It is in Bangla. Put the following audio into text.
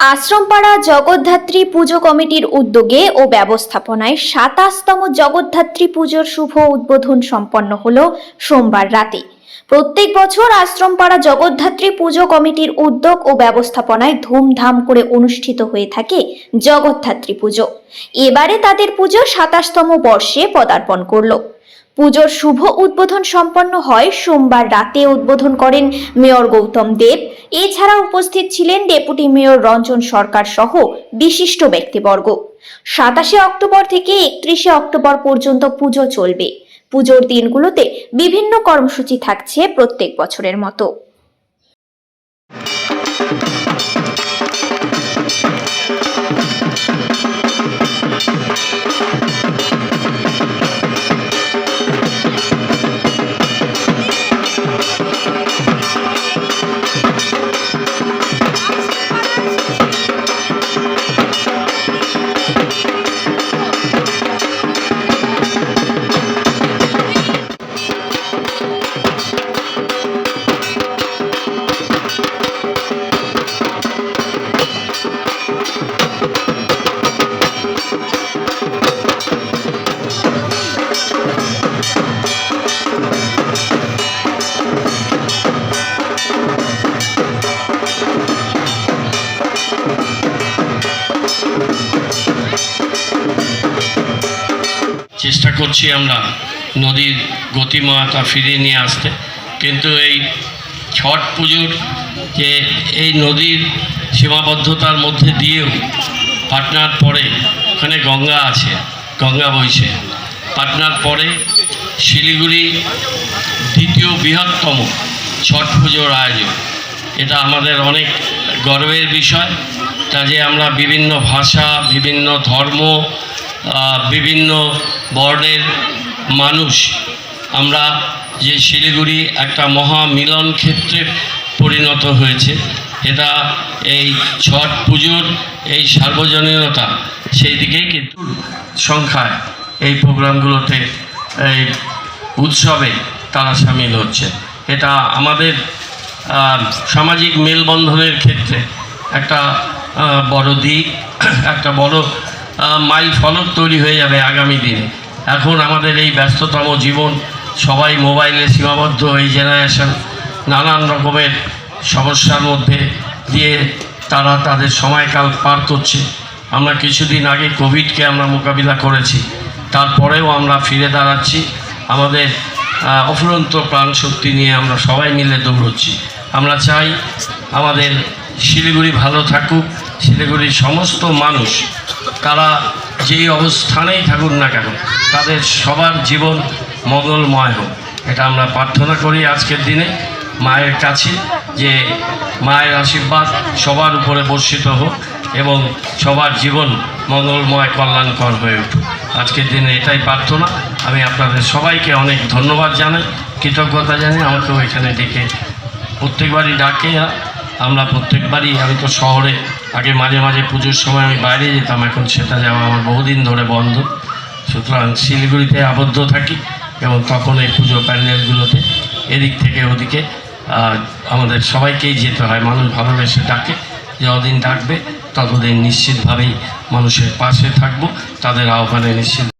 আশ্রমপাড়া জগদ্ধাত্রী পুজো কমিটির উদ্যোগে ও ব্যবস্থাপনায় সাতাশতম জগদ্ধাত্রী পুজোর শুভ উদ্বোধন সম্পন্ন হল সোমবার রাতে। প্রত্যেক বছর আশ্রমপাড়া জগদ্ধাত্রী পুজো কমিটির উদ্যোগ ও ব্যবস্থাপনায় ধুমধাম করে অনুষ্ঠিত হয়ে থাকে জগদ্ধাত্রী পুজো। এবারে তাদের পুজো সাতাশতম বর্ষে পদার্পণ করল। পুজোর শুভ উদ্বোধন সম্পন্ন হয় সোমবার রাতে উদ্বোধন করেন মেয়র গৌতম দেব। এছাড়া উপস্থিত ছিলেন ডেপুটি মেয়র রঞ্জন সরকার সহ বিশিষ্ট ব্যক্তিবর্গ। সাতাশে অক্টোবর থেকে একত্রিশে অক্টোবর পর্যন্ত পুজো চলবে। পুজোর দিনগুলোতে বিভিন্ন কর্মসূচি থাকছে প্রত্যেক বছরের মতো। চেষ্টা করছি আমরা নদীর গতিময়তা ফিরিয়ে নিয়ে আসতে। কিন্তু এই ছট পুজোর যে এই নদীর সীমাবদ্ধতার মধ্যে দিয়েও পাটনার পরে ওখানে গঙ্গা আছে, গঙ্গা বইছে। পাটনার পরে শিলিগুড়ি দ্বিতীয় বৃহত্তম ছট পুজোর আয়োজন। এটা আমাদের অনেক গর্বের বিষয়। কাজে আমরা বিভিন্ন ভাষা, বিভিন্ন ধর্ম বিভিন্ন বর্ণের মানুষ। আমরা যে শিলিগুড়ি একটা মহা মিলন ক্ষেত্রে পরিণত হয়েছে। এটা এই ছট পুজোর এই সার্বজনীনতা সেই দিকেই কিন্তু সংখ্যায় এই প্রোগ্রামগুলোতে এই উৎসবে তারা সামিল হচ্ছে। এটা আমাদের সামাজিক মেলবন্ধনের ক্ষেত্রে একটা বড় দিক, একটা বড় মাইল ফলক তৈরি হয়ে যাবে আগামী দিনে। এখন আমাদের এই ব্যস্ততম জীবন সবাই মোবাইলে সীমাবদ্ধ এই জেনারেশন নানান রকমের সমস্যার মধ্যে দিয়ে তারা তাদের সময়কাল পার করছে। আমরা কিছুদিন আগে কোভিডকে আমরা মোকাবিলা করেছি। তারপরেও আমরা ফিরে দাঁড়াচ্ছি। আমাদের অফুরন্ত প্রাণশক্তি নিয়ে আমরা সবাই মিলে দৌড়চ্ছি। আমরা চাই আমাদের শিলিগুড়ি ভালো থাকুক, শিলিগুড়ির সমস্ত মানুষ, তারা যেই অবস্থানেই থাকুক না কেন, তাদের সবার জীবন মঙ্গলময় হোক। এটা আমরা প্রার্থনা করি আজকের দিনে, মায়ের কাছে, যে মায়ের আশীর্বাদ সবার উপরে বর্ষিত হোক এবং সবার জীবন মঙ্গলময়, কল্যাণকর হয়ে উঠুক। আজকের দিনে এটাই প্রার্থনা। আমি আপনাদের সবাইকে অনেক ধন্যবাদ জানাই, কৃতজ্ঞতা জানাই আমাকেও এখানে ডেকে প্রত্যেকবারই ডাকে আমরা প্রত্যেকবারই, আমি তো শহরে আগে মাঝে মাঝে পুজোর সময় আমি বাইরে যেতাম, এখন সেটা যাওয়া আমার বহুদিন ধরে বন্ধ। সুতরাং শিলিগুড়িতে আবদ্ধ থাকি এবং তখন এই পুজো প্যান্ডেলগুলোতে এদিক থেকে ওদিকে আমাদের সবাইকেই যেতে হয়। মানুষ ভালোবেসে ডাকে, যতদিন ডাকবে ততদিন নিশ্চিতভাবেই মানুষের পাশে থাকব, তাদের আহ্বানে নিশ্চিত